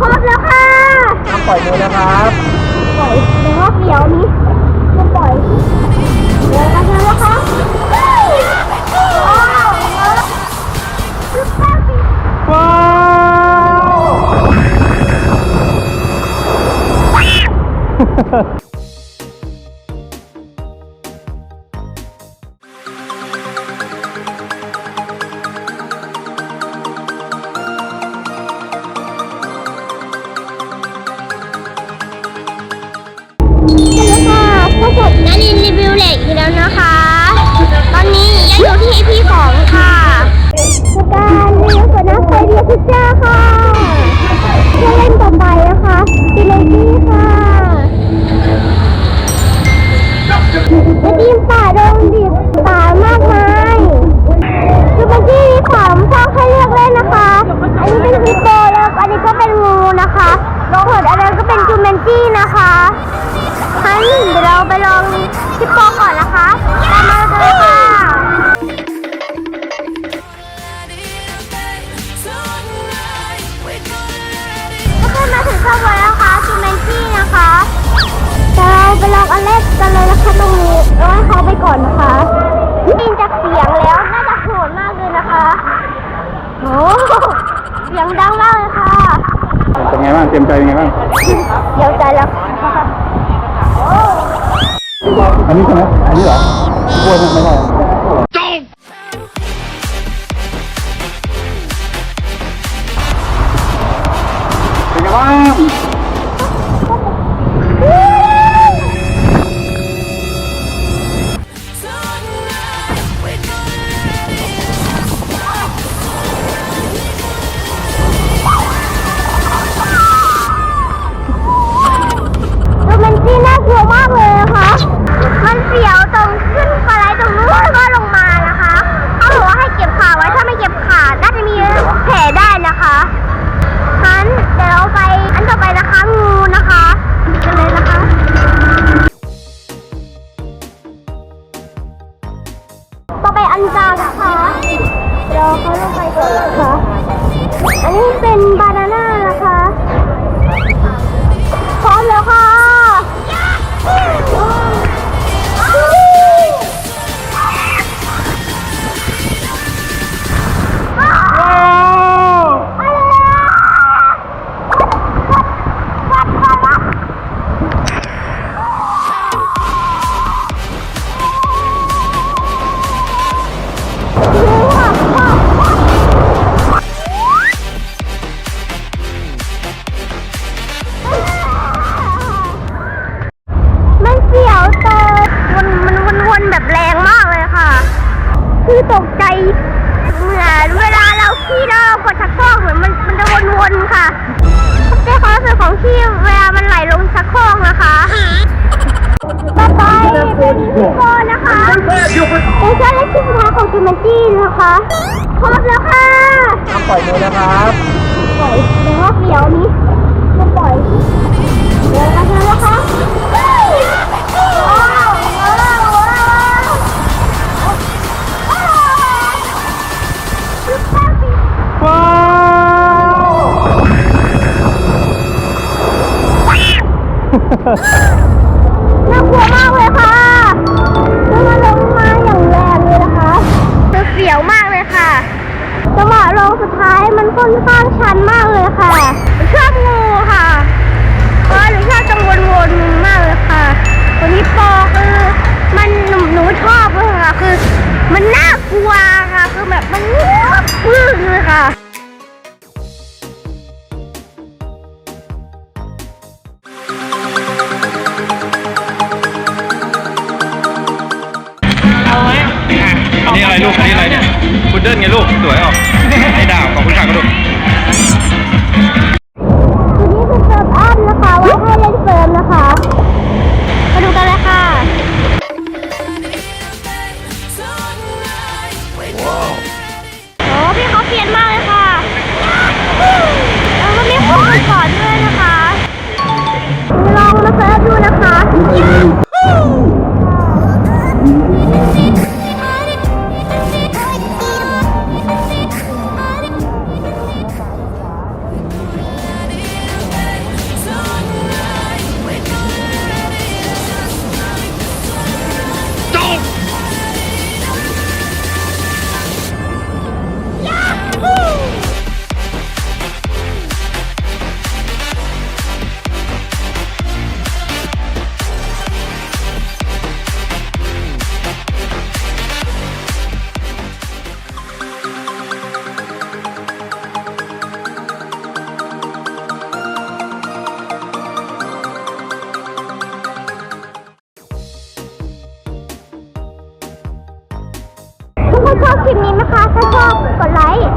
ครบแล้วค่ะห้ามปล่อยมือนะครับปล่อยเดี๋ยวว่าเดี๋ยวนี้จะปล่อยเดี๋ยวกันนะคะ ยังอยู่ที่พี่ของค่ะสการรีวิวสนน้ำไฟเดียพิเจอร์ค่ะเพื่อเล่นต่อไปนะคะซิเลกี้ค่ะและทีมป่าโดงดิบป่ามากมายคือเมื่อกี้มีของชอบให้เลือกเล่นนะคะ อันนี้เป็นฮิปโปแล้วอันนี้ก็เป็นงูนะคะส่วนอันนั้นก็เป็นจูเมนจี้นะคะงั้นเดี๋ยวเราไปลองฮิปโปก่อน สียงดังมากเลยค่ะเป็นไงบ้างเตรียมใจเป็นไงบ้างเดี๋ยวใจแล้วค่ะโอ้อันนี้ใช่ไหมอันนี้เหรอกล้วยไม่ใช่เป็นไง ไปอันกลางนะคะเดี๋ยวเขาลงไปก่อนนะคะ อันนี้เป็นบานาน่า ตกใจ เหมือนเวลาเราขี้เรากดชักโครกเหมือนมันมันจะวนๆค่ะเป็นความรู้สึกของขี้เวลามันไหลลงชักโครกนะคะต่อไปเป็นพี่โกนะคะเป็นเจ้าเล็กที่สุดท้ายของจูเมนจี้นะคะพร้อมแล้วค่ะห้ามปล่อยมือนะครับปล่อยเดี๋ยวว่าเดี๋ยวนี้ คื ลิปนี้นะคะ ถ้าชอบกดไลค์